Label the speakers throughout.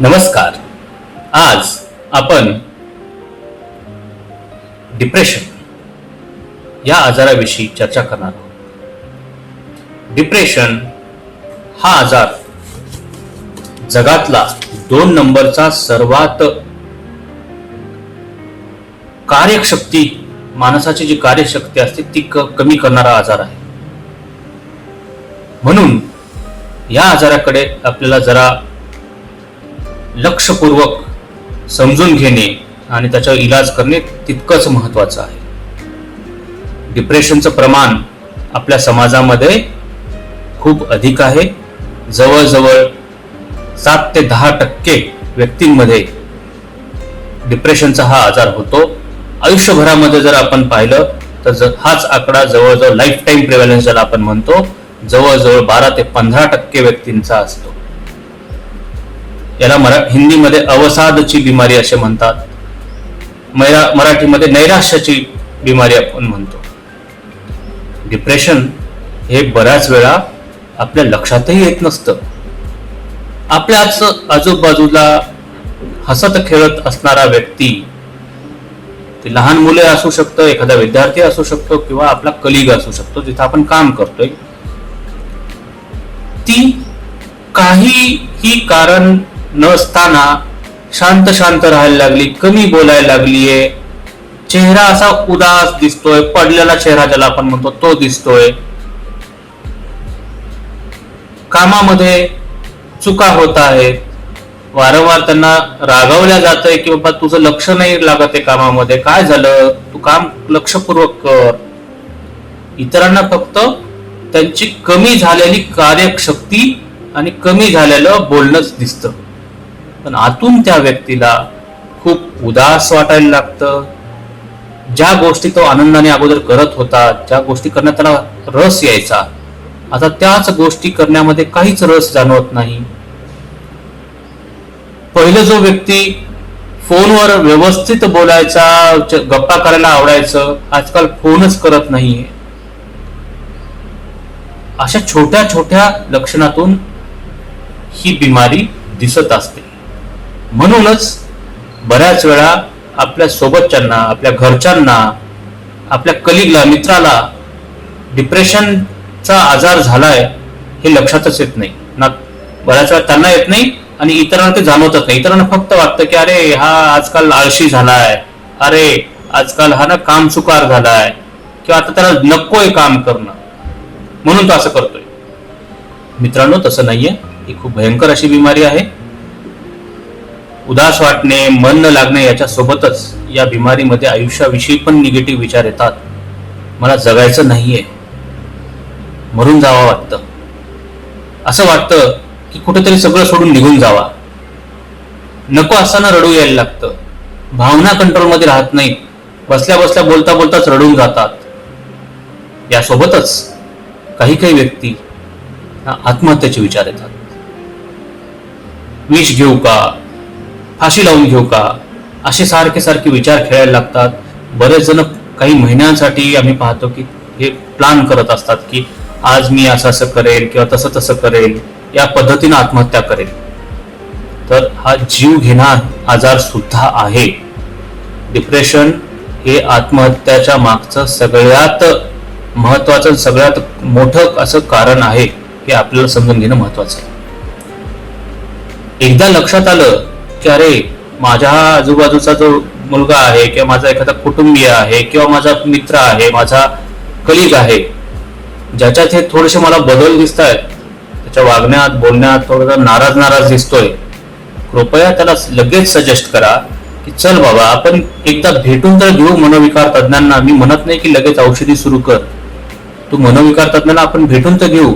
Speaker 1: नमस्कार. आज आपण डिप्रेशन या आजाराविषयी चर्चा करणार आहोत. डिप्रेशन हा आजार जगातला दोन नंबरचा सर्वात कार्यशक्ती माणसाची जी कार्यशक्ती असते ती कमी करणारा आजार आहे. म्हणून या आजाराकडे आपल्याला जरा लक्षपूर्वक समजून घेणे आणि त्याचा इलाज करणे तितकंच महत्त्वाचं आहे. डिप्रेशनचं प्रमाण आपल्या समाजामध्ये खूप अधिक आहे. जवळजवळ सात ते दहा टक्के व्यक्तींमध्ये डिप्रेशनचा हा आजार होतो. आयुष्यभरामध्ये जर आपण पाहिलं तर हाच आकडा जवळजवळ लाईफ टाईम प्रिव्हॅलन्स ज्याला आपण म्हणतो जवळजवळ बारा ते पंधरा टक्के व्यक्तींचा असतो. याला मरा हिंदीमध्ये अवसादची बिमारी असे म्हणतात. मैरा- मराठीमध्ये नैराश्याची बिमारी आपण म्हणतो. डिप्रेशन हे बऱ्याच वेळा आपल्या लक्षातही येत नसतं. आपल्याच आजूबाजूला हसत खेळत असणारा व्यक्ती ते लहान मुले असू शकतं एखादा विद्यार्थी असू शकतो किंवा आपला कलिग असू शकतो जिथं आपण काम करतोय. ती काहीही कारण नसताना शांत शांत राहायला लागली कमी बोलायला लागलीये. चेहरा असा उदास दिसतोय पडलेला चेहरा ज्याला आपण म्हणतो तो दिसतोय. कामामध्ये चुका होत आहेत. वारंवार त्यांना रागवल्या जात आहे की बाबा तुझं लक्ष नाही लागत आहे कामामध्ये काय झालं? तू काम लक्षपूर्वक कर. इतरांना फक्त त्यांची कमी झालेली कार्यशक्ती आणि कमी झालेलं बोलणंच दिसतं. पण आतून त्या व्यक्तीला खूप उदास वाटायला लागतं. ज्या गोष्टी तो आनंदाने अगोदर करत होता ज्या गोष्टी करण्यात त्याला रस यायचा आता त्याच गोष्टी करण्यामध्ये काहीच रस जाणवत नाही. पहिलं जो व्यक्ती फोनवर व्यवस्थित बोलायचा गप्पा करायला आवडायचं आजकाल फोनच करत नाहीये. अशा छोट्या छोट्या लक्षणातून ही बिमारी दिसत असते. म्हणूनच बऱ्याच वेळा आपल्या सोबतच्यांना आपल्या घरच्यांना आपल्या कलिगला मित्राला डिप्रेशनचा आजार झालाय हे लक्षातच येत नाही. ना बऱ्याच वेळा त्यांना येत नाही आणि इतरांना ते जाणवतच नाही. इतरांना फक्त वाटतं की अरे हा आजकाल आळशी झालाय. अरे आजकाल हा ना काम चुकार झालाय. किंवा आता त्याला नकोय काम करणं. म्हणून तो असं करतोय. मित्रांनो तसं नाहीये. ही खूप भयंकर अशी बिमारी आहे. उदास वाटणे मन न लागणे याच्यासोबतच या बिमारीमध्ये आयुष्याविषयी पण निगेटिव्ह विचार येतात. मला जगायचं नाहीये. मरून जावं वाटतं. असं वाटतं की कुठेतरी सगळं सोडून निघून जावा. नको असताना रडू यायला लागतं. भावना कंट्रोलमध्ये राहत नाही बसल्या बसल्या बोलता बोलताच रडून जातात. यासोबतच काही काही व्यक्ती आत्महत्येचे विचार येतात. विष घेऊ का? फाशी लावून घेऊ का? असे सारखे सारखे विचार खेळायला लागतात. बरेच जण काही महिन्यांसाठी आम्ही पाहतो की हे प्लान करत असतात की आज मी असं असं करेल किंवा तसं तसं करेल. या पद्धतीनं आत्महत्या करेल. तर हा जीव घेणा आजार सुद्धा आहे. डिप्रेशन हे आत्महत्याच्या मागचं सगळ्यात महत्वाचं सगळ्यात मोठं असं कारण आहे हे आपल्याला समजून घेणं महत्वाचं आहे. एकदा लक्षात आलं की अरे माझ्या आजूबाजूचा जो मुलगा आहे किंवा माझा एखादा कुटुंबीय आहे किंवा माझा मित्र आहे माझा कलिग आहे ज्याच्यात हे थोडेसे मला बदल दिसत आहेत त्याच्या वागण्यात बोलण्यात थोडासा नाराज नाराज दिसतोय. कृपया त्याला लगेच सजेस्ट करा की चल बाबा आपण एकदा भेटून तर घेऊ मनोविकार तज्ञांना मी म्हणत नाही की लगेच औषधी सुरू कर. तू मनोविकार तज्ञांना आपण भेटून तर घेऊ.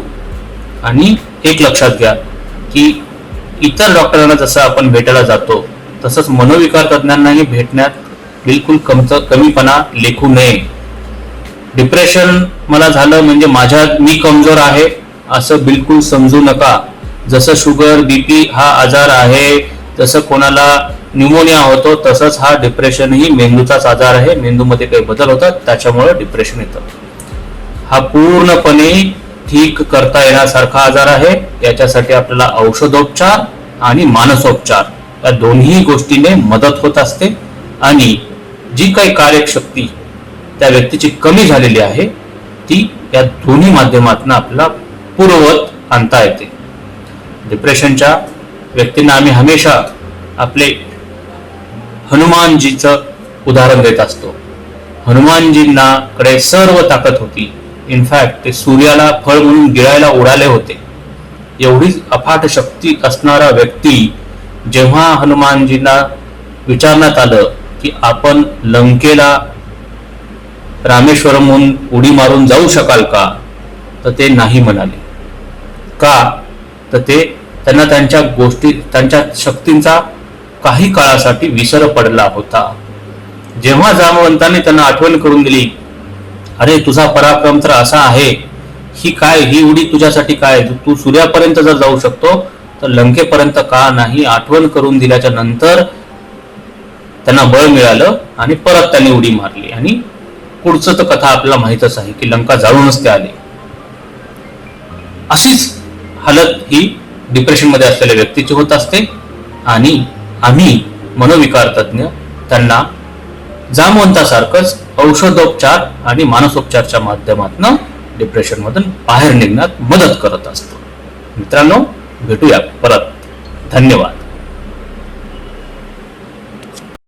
Speaker 1: आणि एक लक्षात घ्या की इतर डॉक्टरांना जसं आपण भेटायला जातो तसंच मनोविकार तज्ञांनाही भेटण्यात बिलकुल कमच कमीपणा लेखू नये. डिप्रेशन मला झालं म्हणजे माझ्या मी कमजोर आहे असं बिलकुल समजू नका. जसं शुगर बीपी हा आजार आहे जसं कोणाला न्यूमोनिया होतो तसंच हा डिप्रेशनही मेंदूचाच आजार आहे. मेंदूमध्ये काही बदल होतात त्याच्यामुळे डिप्रेशन येतं. हा पूर्णपणे ठीक करता येण्यासारखा आजार आहे. याच्यासाठी आपल्याला औषधोपचार आणि मानसोपचार. या दोन्ही गोष्टीने मदत होत असते आणि जी काही कार्यशक्ती त्या व्यक्तीची कमी झालेली आहे ती या दोन्ही माध्यमातून आपला पूर्ववत आणता येते. डिप्रेशनच्या व्यक्तींना आम्ही हमेशा आपले हनुमानजीचं उदाहरण देत असतो. हनुमानजींना कडे सर्व ताकद होती. इनफॅक्ट ते सूर्याला फळ म्हणून गिळायला उडाले होते. एवढी अफाट शक्ती असणारा व्यक्ती जेव्हा हनुमानजींना विचारण्यात आलं की आपण लंकेला रामेश्वरमहून उडी मारून जाऊ शकाल का तर ते नाही म्हणाले. का? तर ते त्यांना त्यांच्या गोष्टी त्यांच्या शक्तींचा काही काळासाठी विसर पडला होता. जेव्हा जामवंताने त्यांना आठवण करून दिली अरे तुझा पराक्रम तर असा आहे ही काय ही उडी तुझ्यासाठी काय? तू सूर्यापर्यंत जर जाऊ शकतो तर लंकेपर्यंत का नाही आठवण करून दिल्याच्या नंतर त्यांना बळ मिळालं आणि परत त्यांनी उडी मारली. आणि पुढचं तर कथा आपल्याला माहीतच आहे की लंका जाळूनच ते आले. अशीच हालत ही डिप्रेशनमध्ये असलेल्या व्यक्तीची होत असते. आणि आम्ही मनोविकार तज्ञ त्यांना जामवंतासारखंच औषधोपचार आणि मानसोपचारच्या माध्यमातून डिप्रेशनमधून बाहेर निघण्यात मदत करत असतो. मित्रांनो भेटूया परत. धन्यवाद.